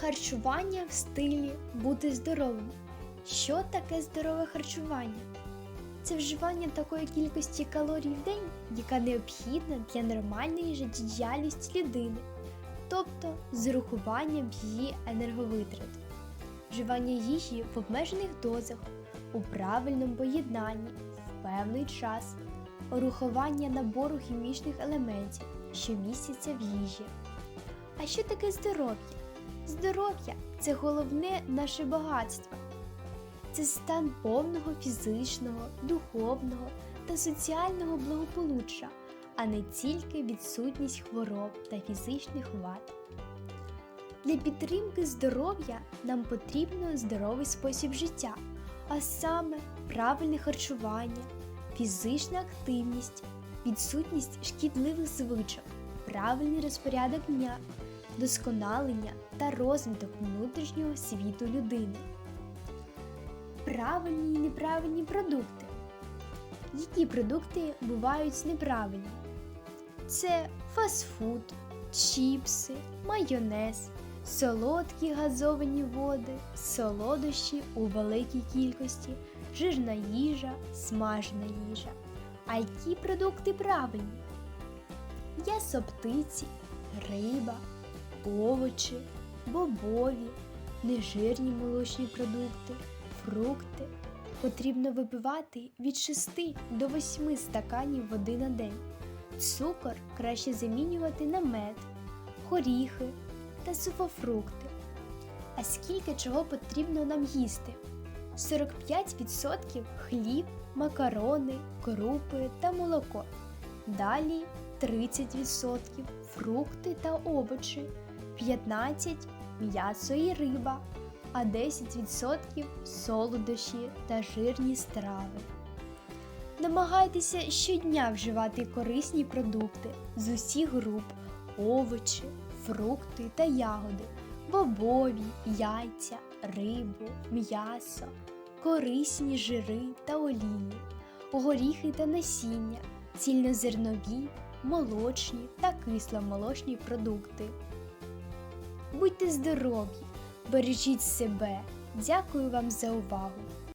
Харчування в стилі бути здоровим. Що таке здорове харчування? Це вживання такої кількості калорій в день, яка необхідна для нормальної життєдіяльності людини, тобто з урахуванням її енерговитрат. Вживання їжі в обмежених дозах, у правильному поєднанні, в певний час, урахування набору хімічних елементів, що містяться в їжі. А що таке здоров'я? Здоров'я це головне наше багатство. Це стан повного фізичного, духовного та соціального благополуччя, а не тільки відсутність хвороб та фізичних вад. Для підтримки здоров'я нам потрібно здоровий спосіб життя, а саме правильне харчування, фізична активність, відсутність шкідливих звичок, правильний розпорядок дня, досконалення та розвиток внутрішнього світу людини. Правильні і неправильні продукти. Які продукти бувають неправильні? Це фастфуд, чіпси, майонез, солодкі газовані води, солодощі у великій кількості, жирна їжа, смажена їжа. А які продукти правильні? М'ясо птиці, риба, овочі, бобові, нежирні молочні продукти, фрукти. Потрібно випивати від 6 до 8 стаканів води на день. Цукор краще замінювати на мед, горіхи та сухофрукти. А скільки чого потрібно нам їсти? 45% хліб, макарони, крупи та молоко. Далі 30% фрукти та овочі, 15% м'ясо і риба, а 10% солодощі та жирні страви. Намагайтеся щодня вживати корисні продукти з усіх груп, овочі, фрукти та ягоди, бобові, яйця, рибу, м'ясо, корисні жири та олії, горіхи та насіння, цільнозернові, молочні та кисломолочні продукти. Будьте здорові, бережіть себе. Дякую вам за увагу!